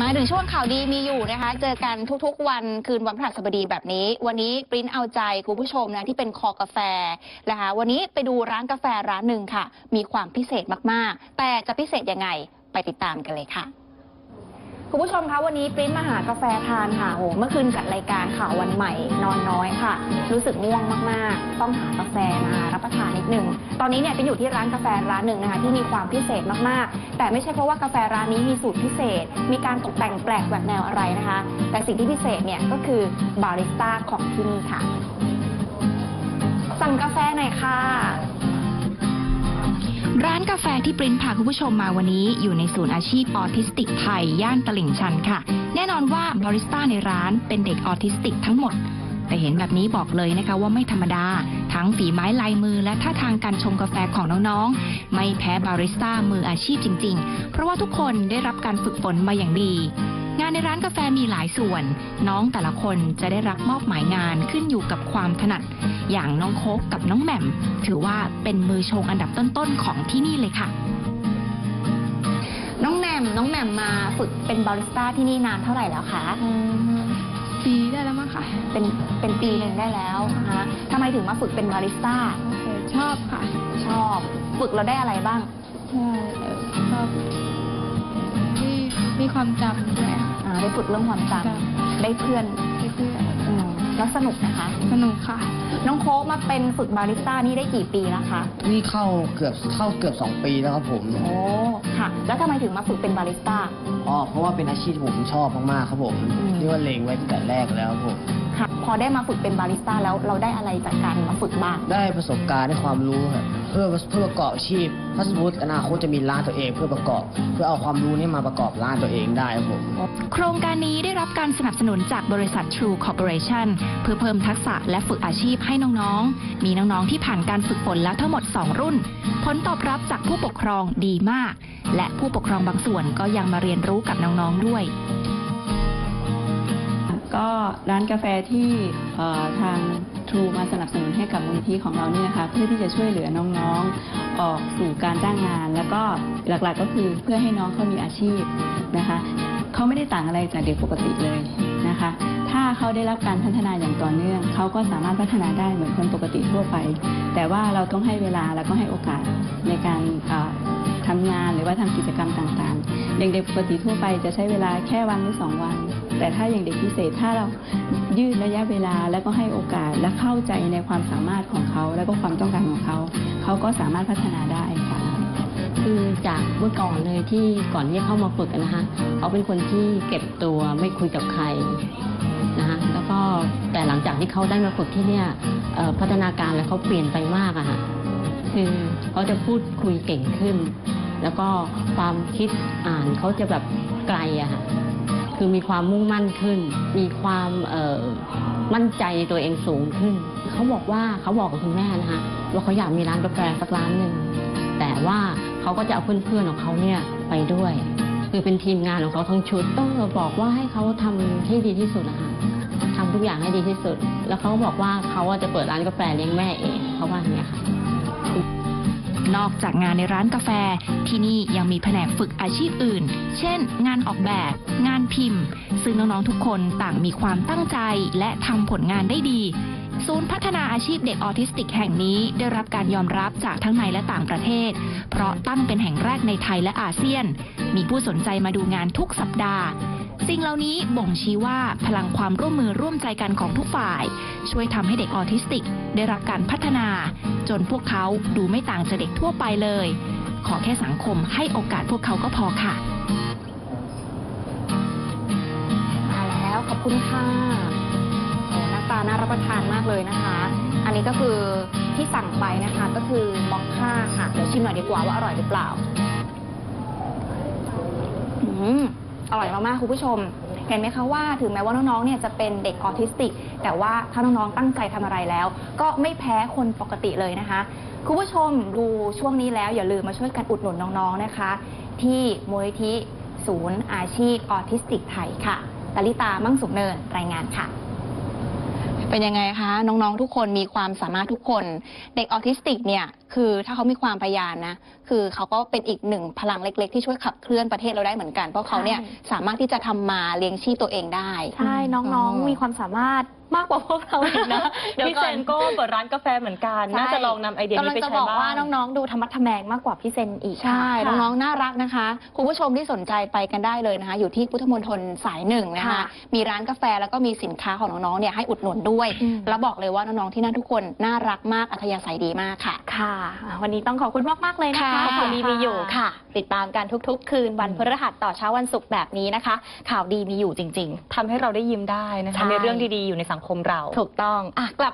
มาถึงช่วงข่าวดีมีอยู่นะคะ เจอกันทุกๆ วันคืนวันพฤหัสบดีแบบนี้ วันนี้ปริ้นเอาใจคุณผู้ชมนะที่เป็นคอกาแฟนะคะวันนี้ไปดูร้านกาแฟร้านหนึ่งค่ะ มีความพิเศษมากๆ แต่จะพิเศษยังไงไปติดตามกันเลยค่ะ คุณผู้ชมคะวันนี้ปริ้นมาหากาแฟทานค่ะโหเมื่อคืนจัดรายการข่าววันใหม่นอนน้อยค่ะ รู้สึกง่วงมากๆ ต้องหากาแฟมารับประทานนิดนึงตอนนี้เนี่ยปริ้นอยู่ที่ร้านกาแฟร้านหนึ่งนะคะที่มีความพิเศษมากๆ แต่ไม่ใช่เพราะว่ากาแฟร้านนี้มีสูตรพิเศษ มีการตกแต่งแปลกแหวกแนวอะไรนะคะ แต่สิ่งที่พิเศษเนี่ยก็คือบาริสต้าของที่นี่ค่ะ สั่งกาแฟหน่อยค่ะ ร้านกาแฟที่ปรินพาคุณผู้ชมมาวันนี้ อยู่ในศูนย์อาชีพออทิสติกไทย ย่านตลิ่งชันค่ะ แน่นอนว่าบาริสต้าในร้านเป็นเด็กออทิสติกทั้งหมด แต่เห็นแบบนี้บอกเลยนะคะว่าไม่ธรรมดา ทั้งฝีไม้ลายมือและท่าทางการชงกาแฟของน้องๆ ไม่แพ้บาริสต้ามืออาชีพจริง ๆ เพราะว่าทุกคนได้รับการฝึกฝนมาอย่างดีงานในร้านกาแฟมีหลายส่วน น้องแต่ละคนจะได้รับมอบหมายงานขึ้นอยู่กับความถนัด อย่างน้องโคกกับน้องแหม่ม ถือว่าเป็นมือชงอันดับต้นๆของที่นี่เลยค่ะ น้องแหม่มน้องแหม่มมาฝึกเป็นบาริสต้าที่นี่นานเท่าไหร่แล้วคะปีได้แล้วมั้งค่ะ เป็นเป็นปีหนึ่งได้แล้วนะคะทำไมถึงมาฝึกเป็นบาริสต้าชอบค่ะ ชอบฝึกเราได้อะไรบ้างใช่เอ่อชอบที่มีความจำด้วยค่ะอ่าได้ฝึกเรื่องความจจำได้เพื่อนำให้เพื่อนอืม แล้วสนุกนะคะ สนุกค่ะ น้องโค้กมาเป็นฝึกบาริสต้านี่ได้กี่ปีแล้วคะนี่เข้าเกือบเข้าเกือบ 2 ปีแล้วครับผม โอ้ค่ะ แล้วทำไมถึงมาฝึกเป็นบาริสต้า อ๋อ เพราะว่าเป็นอาชีพที่ผมชอบมากๆครับผมอืม เรียกว่าเลงไว้ตั้งแต่แรกแล้วครับผม ค่ะ พอได้มาฝึกเป็นบาริสต้าแล้วเราได้อะไรจากการมาฝึกบ้าง ได้ประสบการณ์ได้ความรู้ครับเพื่อเพื่อประกอบอาชีพถ้าสมมติอนาคตจะมีร้านตัวเองเพื่อประกอบ เพื่อเอาความรู้นี้มาประกอบร้านตัวเองได้ครับผม โโครงการนี้ได้รับการสนับสนุนจากบริษัท True Corporation เพื่อเพิ่มทักษะและฝึกอาชีพให้น้องๆ มีน้องๆ ที่ผ่านการฝึกฝนแล้วทั้งหมด 2 รุ่น ผลตอบรับจากผู้ปกครองดีมาก และผู้ปกครองบางส่วนก็ยังมาเรียนรู้กับน้องๆ ด้วย ก็ร้านกาแฟที่ทาง True มาสนับสนุนให้กับมูลนิธิของเราเนี่ยนะคะเพื่อที่จะช่วยเหลือน้องๆ ออกสู่การจ้างงาน แล้วก็หลักๆก็คือเพื่อให้น้องเขามีอาชีพนะคะ เขาไม่ได้ต่างอะไรจากเด็กปกติเลยนะคะ ถ้าเขาได้รับการพัฒนาอย่างต่อเนื่องเขาก็สามารถพัฒนาได้เหมือนคนปกติทั่วไป แต่ว่าเราต้องให้เวลาแล้วก็ให้โอกาสในการเอ่อทำงานหรือว่าทำกิจกรรมต่างๆ อย่างเด็กปกติทั่วไปจะใช้เวลาแค่วันหรือสองวัน แต่ถ้าอย่างเด็กพิเศษถ้าเรายืดระยะเวลาแล้วก็ให้โอกาสและเข้าใจในความสามารถของเขา แล้วก็ความต้องการของเขา เขาก็สามารถพัฒนาได้ คือจากเมื่อก่อนเลยที่ก่อนที่จะเข้ามาฝึกนะคะเขาเป็นคนที่เก็บตัวไม่คุยกับใครนะคะแล้วก็แต่หลังจากที่เขาได้มาฝึกที่เนี่ยพัฒนาการแล้วเขาเปลี่ยนไปมากอะค่ะคือเขาจะพูดคุยเก่งขึ้น แล้วก็ความคิดอ่านเขาจะแบบไกลอะค่ะคือมีความมุ่งมั่นขึ้น มีความมั่นใจตัวเองสูงขึ้น เขาบอกว่าเขาบอกกับคุณแม่นะคะว่าเขาอยากมีร้านกาแฟสักร้านหนึ่งแต่ว่า เขาก็จะเอาเพื่อนๆของเขาเนี่ยไปด้วย คือเป็นทีมงานของเขาทั้งชุดต้องบอกว่าให้เขาทำให้ดีที่สุดนะคะทำทุกอย่างให้ดีที่สุด แล้วเขาก็บอกว่าเขาจะเปิดร้านกาแฟเลี้ยงแม่เองเขาว่าอย่างเงี้ยค่ะนอกจากงานในร้านกาแฟ ที่นี่ยังมีแผนกฝึกอาชีพอื่น เช่น งานออกแบบ งานพิมพ์ ซึ่งน้องๆทุกคนต่างมีความตั้งใจและทำผลงานได้ดี ศูนย์พัฒนาอาชีพเด็กออทิสติกแห่งนี้ได้รับการยอมรับจากทั้งในและต่างประเทศ เพราะตั้งเป็นแห่งแรกในไทยและอาเซียน มีผู้สนใจมาดูงานทุกสัปดาห์ สิ่งเหล่านี้บ่งชี้ว่าพลังความร่วมมือร่วมใจกันของทุกฝ่าย ช่วยทำให้เด็กออทิสติก ได้รับการพัฒนา จนพวกเขาดูไม่ต่างจากเด็กทั่วไปเลย ขอแค่สังคมให้โอกาสพวกเขาก็พอค่ะมาแล้วขอบคุณค่ะ ตาน่ารับประทานมากเลยนะคะ อันนี้ก็คือที่สั่งไปนะคะก็คือมอคค่าค่ะ เดี๋ยวชิมหน่อยดีกว่าว่าอร่อยหรือเปล่า อืมอร่อยมากๆคุณผู้ชม เห็นไหมคะว่าถึงแม้ว่าน้องๆ เนี่ยจะเป็นเด็กออทิสติก แต่ว่าถ้าน้องๆ ตั้งใจทำอะไรแล้ว ก็ไม่แพ้คนปกติเลยนะคะ คุณผู้ชมดูช่วงนี้แล้วอย่าลืมมาช่วยกันอุดหนุนน้องๆ นะคะ ที่มูลนิธิศูนย์อาชีพออทิสติกไทยค่ะลลิตา มั่งสุขเนิน รายงานค่ะ เป็นยังไงคะน้องๆทุกคนมีความสามารถทุกคน เด็กออทิสติกเนี่ยคือถ้าเขามีความพยายามนะ คือเขาก็เป็นอีกหนึ่งพลังเล็ก ๆ ที่ช่วยขับเคลื่อนประเทศเราได้เหมือนกัน เพราะเขาเนี่ยใช่สามารถที่จะทำมาเลี้ยงชีพตัวเองได้ ใช่น้องๆมีความสามารถ มากกว่าพวกเราอีกนะเดี๋ยวพี่ก่เซอนนก็เปิดร้านกาแฟเหมือนกันใช่น่าจะลองนำไอเดียกำนี้ลังไปจะใช้บอกบ้างว่าน้องๆ ดูธรรมะทแมงมากกว่าพี่เซนอีกใช่ ค่ะ น้องๆ น่ารักนะคะ คุณผู้ชมที่สนใจไปกันได้เลยนะคะ อยู่ที่พุทธมณฑลสายหนึ่งนะคะ ค่ะมีร้านกาแฟแล้วก็มีสินค้าของน้องๆ เนี่ยให้อุดหนุนด้วย อืม แล้วบอกเลยว่าน้องๆ ที่นั่นทุกคนน่ารักมาก อัธยาศัยดีมากค่ะ ค่ะอะวันนี้ต้องขอบคุณมาก ๆ เลยนะคะค่ะข่าวดีมีอยู่ค่ะ ติดตามกันทุก ๆ คืนวันพฤหัสต่อเช้าวันศุกร์แบบนี้นะคะ ข่าวดีมีอยู่จริงทำให้เราได้ยิ้มได้นะคะใช่ในเรื่องดีๆ อยู่ในสังงคมเรา ถูกต้องอะกลับ